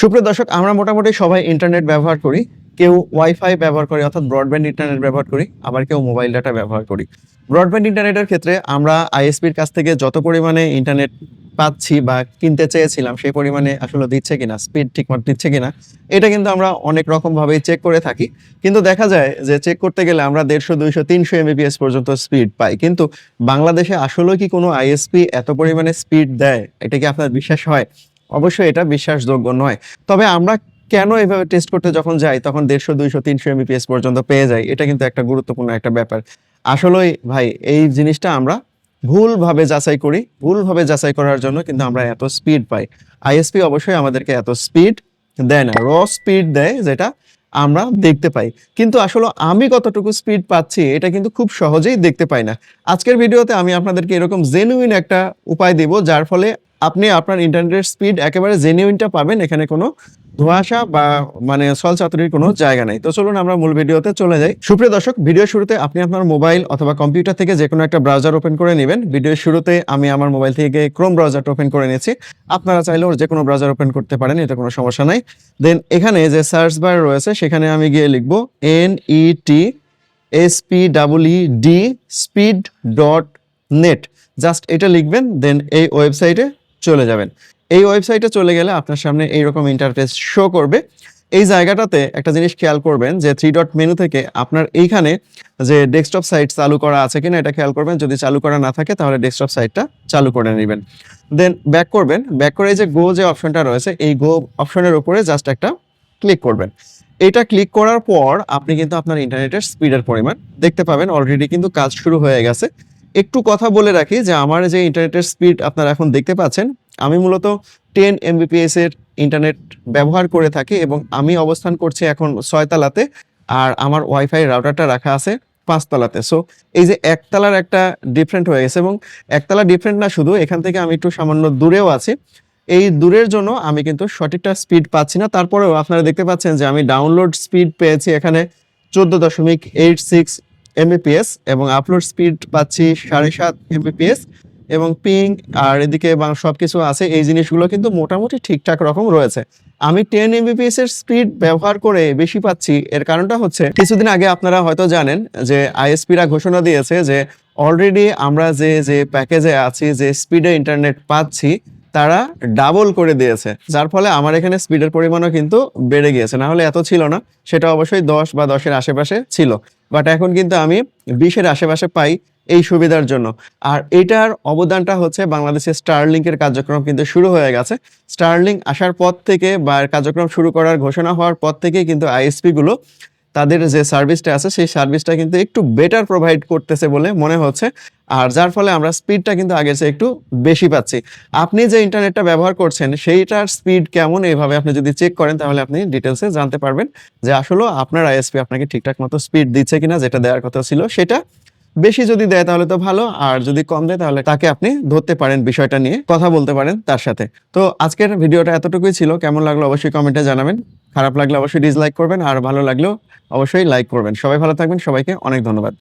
সুপ্রিয় দর্শক, আমরা মোটামুটি সবাই ইন্টারনেট ব্যবহার করি। কেউ ওয়াইফাই ব্যবহার করে, অর্থাৎ ব্রডব্যান্ড ইন্টারনেট ব্যবহার করি, আবার কেউ মোবাইল ডাটা ব্যবহার করি। ব্রডব্যান্ড ইন্টারনেটের ক্ষেত্রে আমরা আইএসপির কাছ থেকে যত পরিমাণে ইন্টারনেট পাচ্ছি বা কিনতে চেয়েছিলাম, সেই পরিমাণে আসলে দিচ্ছে কিনা স্পিড ঠিকমতো দিচ্ছে কিনা, এটা কিন্তু আমরা অনেক রকম ভাবেই চেক করে থাকি। কিন্তু দেখা যায় যে চেক করতে গেলে আমরা দেড়শো, দুইশো, তিনশো এমবিপিএস পর্যন্ত স্পিড পাই। কিন্তু বাংলাদেশে আসলে কি কোনো আইএসপি এত পরিমাণে স্পিড দেয়? এটা কি আপনার বিশ্বাস হয়? অবশ্যই এটা বিশ্বাসযোগ্য নয়। তবে আমরা কেন এভাবে টেস্ট করতে যখন যাই, তখন দেড়শো, দুইশো, তিনশো এমবিপিএস পর্যন্ত পেয়ে যাই, এটা কিন্তু একটা গুরুত্বপূর্ণ একটা ব্যাপার। আসলেই ভাই, এই জিনিসটা আমরা ভুলভাবে যাচাই করি, ভুলভাবে যাচাই করার জন্য কিন্তু আমরা এত স্পিড পাই। আইএসপি অবশ্যই আমাদেরকে এত স্পিড দেয় না র স্পিড দেয় যেটা আমরা দেখতে পাই। কিন্তু আসলে আমি কতটুকু স্পিড পাচ্ছি, এটা কিন্তু খুব সহজেই দেখতে পাই না। আজকের ভিডিওতে আমি আপনাদেরকে এরকম জেনুইন একটা উপায় দেব, যার ফলে আপনি আপনার ইন্টারনেটের স্পিড একেবারে জেনুইনটা পাবেন, এখানে কোনো ধোঁয়াশা বা মানে সল চাতুরির কোনো জায়গা নেই। তো চলুন আমরা মূল ভিডিওতে চলে যাই। সুপ্রিয় দর্শক ভিডিও শুরুতে আপনি আপনার মোবাইল অথবা কম্পিউটার থেকে যে কোনো একটা ব্রাউজার ওপেন করে নেবেন। ভিডিওর শুরুতে আমি আমার মোবাইল থেকে ক্রোম ব্রাউজারটা ওপেন করে নিয়েছি। আপনারা চাইলে ওর যে কোনো ব্রাউজার ওপেন করতে পারেন এটা কোনো সমস্যা নাই। দেন এখানে যে সার্চ বার রয়েছে, সেখানে আমি গিয়ে লিখব N E T S P double E D speed dot net just এটা লিখবেন দেন এই ওয়েবসাইটে চলে যাবেন। এই ওয়েবসাইটে চলে গেলে আপনার সামনে এইরকম ইন্টারফেস শো করবে। এই জায়গাটাতে একটা জিনিস খেয়াল করবেন যে থ্রি ডট মেনু থেকে আপনার এইখানে যে ডেস্কটপ সাইট চালু করা আছে কিনা এটা খেয়াল করবেন। যদি চালু করা না থাকে তাহলে ডেস্কটপ সাইটটা চালু করে নেবেন। দেন ব্যাক করবেন। ব্যাক করে এই যে গো যে অপশনটা রয়েছে, এই গো অপশনের উপরে জাস্ট একটা ক্লিক করবেন। এটা ক্লিক করার পর আপনি কিন্তু আপনার ইন্টারনেটের স্পিডের পরিমাণ দেখতে পাবেন। অলরেডি কিন্তু কাজ শুরু হয়ে গেছে। একটু কথা বলে রাখি যে আমার যে ইন্টারনেটের স্পিড আপনারা এখন দেখতে পাচ্ছেন, আমি মূলত টেন এমবিপিএস এর ইন্টারনেট ব্যবহার করে থাকি এবং আমি অবস্থান করছি এখন ছয়তলাতে আর আমার ওয়াইফাই রাউটারটা রাখা আছে পাঁচতলাতে। সো এই যে একতলার একটা ডিফারেন্ট হয়ে গেছে এবং একতলা ডিফারেন্ট না, শুধু এখান থেকে আমি একটু সামান্য দূরেও আছি। এই দূরের জন্য আমি কিন্তু সঠিকটা স্পিড পাচ্ছি না। তারপরেও আপনারা দেখতে পাচ্ছেন যে আমি ডাউনলোড স্পিড পেয়েছি এখানে চোদ্দ দশমিক এইট সিক্স এমবিপিএস এবং আপলোড স্পিড পাচ্ছি সাড়ে সাত এমবিপিএস এবং পিং আর এদিকে বা সব কিছু আছে, এই জিনিসগুলো কিন্তু মোটামুটি ঠিকঠাক রকম রয়েছে। আমি টেন এমবিপিএস এর স্পিড ব্যবহার করে বেশি পাচ্ছি, এর কারণটা হচ্ছে কিছুদিন আগে আপনারা হয়তো জানেন যে আইএসপিরা ঘোষণা দিয়েছে যে অলরেডি আমরা যে যে প্যাকেজে আছি, যে স্পিডে ইন্টারনেট পাচ্ছি তারা ডাবল করে দিয়েছে। যার ফলে আমার এখানে স্পিডের পরিমাণও কিন্তু বেড়ে গিয়েছে। না হলে এত ছিল না, সেটা অবশ্যই দশ বা দশের আশেপাশে ছিল। বাট এখন কিন্তু আমি বিশের আশেপাশে পাই এই সুবিধার জন্য। আর এটার অবদানটা হচ্ছে বাংলাদেশের স্টারলিংকের কার্যক্রম কিন্তু শুরু হয়ে গেছে। স্টারলিং আসার পর থেকে বা কার্যক্রম শুরু করার ঘোষণা হওয়ার পর থেকেই কিন্তু আইএসপি গুলো তাদের যে সার্ভিসটা আছে, সেই সার্ভিসটা কিন্তু একটু বেটার প্রোভাইড করতেছে বলে মনে হচ্ছে। আর যার ফলে আমরা স্পিডটা কিন্তু আগের চেয়ে একটু বেশি পাচ্ছি। আপনি যে ইন্টারনেটটা ব্যবহার করছেন, সেইটার স্পিড কেমন? এইভাবে আপনি যদি চেক করেন, তাহলে আপনি ডিটেলসে জানতে পারবেন যে আসলে আপনার আইএসপি আপনাকে ঠিকঠাক মতো স্পিড দিচ্ছে কিনা, যেটা দেওয়ার কথা ছিল, সেটা বেশি যদি দেয় তাহলে তো ভালো, আর যদি কম দেয় তাহলে তাকে আপনি ধরতে পারেন, বিষয়টা নিয়ে কথা বলতে পারেন তার সাথে। তো আজকের ভিডিওটা এতটুকুই ছিল, কেমন লাগল অবশ্যই কমেন্টে জানাবেন, খারাপ লাগলে অবশ্যই ডিসলাইক করবেন, আর ভালো লাগলেও অবশ্যই লাইক করবেন। সবাই ভালো থাকবেন, সবাইকে অনেক ধন্যবাদ।